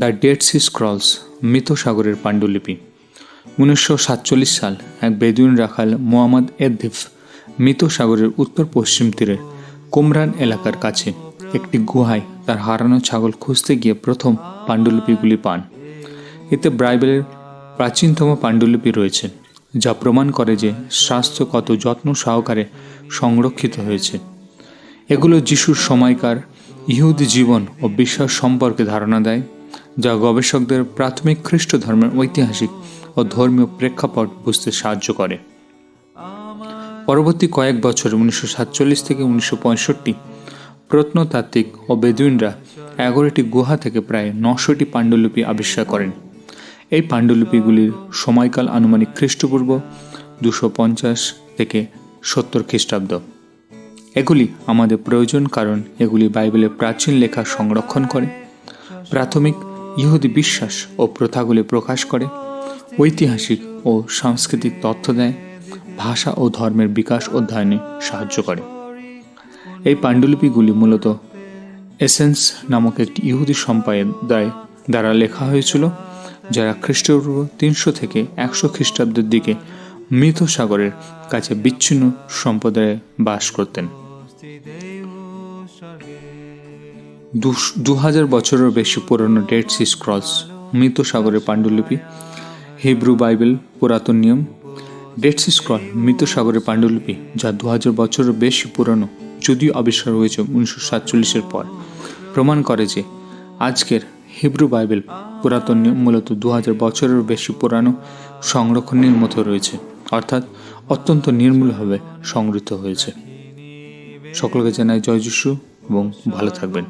The dead C scrolls, মৃত সাগরের পাণ্ডুলিপি। উনিশশো সাতচল্লিশ সাল এক বেদুইন রাখাল মোহাম্মদ এদ্দিফ মৃত সাগরের উত্তর পশ্চিম তীরের কোমরান এলাকার কাছে একটি গুহায় তার হারানো ছাগল খুঁজতে গিয়ে প্রথম পাণ্ডুলিপিগুলি পান। এতে ব্রাইবেলের প্রাচীনতম পাণ্ডুলিপি রয়েছে, যা প্রমাণ করে যে স্বাস্থ্য কত যত্ন সহকারে সংরক্ষিত হয়েছে। এগুলো যিশুর সময়কার ইহুদি জীবন ও বিশ্বাস সম্পর্কে ধারণা দেয়। যা গবেষকদের প্রাথমিক খ্রিস্ট ধর্মের ঐতিহাসিক ও ধর্মীয় প্রেক্ষাপট বুঝতে সাহায্য করে। পরবর্তী কয়েক বছর উনিশশো সাতচল্লিশ থেকে উনিশশো পঁয়ষট্টি প্রত্নতাত্ত্বিক ও বেদুইনরা এগারোটি গুহা থেকে প্রায় নশোটি পাণ্ডুলিপি আবিষ্কার করেন। এই পাণ্ডুলিপিগুলির সময়কাল আনুমানিক খ্রিস্টপূর্ব দুশো পঞ্চাশ থেকে সত্তর খ্রিস্টাব্দ। এগুলি আমাদের প্রয়োজন কারণ এগুলি বাইবেলের প্রাচীন লেখা সংরক্ষণ করে। প্রাথমিক ইহুদি বিশ্বাস ও প্রথাগুলি প্রকাশ করে, ঐতিহাসিক ও সাংস্কৃতিক তথ্য দেয়, ভাষা ও ধর্মের বিকাশ অধ্যয়নে সাহায্য করে। এই পাণ্ডুলিপিগুলি মূলত এসেন্স নামক একটি ইহুদি সম্প্রদায় দ্বারা লেখা হয়েছিল, যারা খ্রিস্টপূর্ব তিনশো থেকে একশো খ্রিস্টাব্দের দিকে মৃত সাগরের কাছে বিচ্ছিন্ন সম্প্রদায়ে বাস করতেন। দু হাজার বছরের বেশি পুরনো ডেড সি স্ক্রলস, মৃত সাগরের পাণ্ডুলিপি, হিব্রু বাইবেল পুরাতন নিয়ম। ডেড সি স্ক্রল, মৃত সাগরের পাণ্ডুলিপি, যা দু হাজার বছরের বেশি পুরনো, যদিও আবিষ্কার হয়েছে উনিশশো সাতচল্লিশের পর। প্রমাণ করে যে আজকের হিব্রু বাইবেল পুরাতন নিয়ম মূলত দু হাজার বছরের বেশি পুরানো সংরক্ষণের মতো রয়েছে, অর্থাৎ অত্যন্ত নির্মূলভাবে সংগৃহীত হয়েছে। সকলকে জানাই জয় এবং ভালো থাকবেন।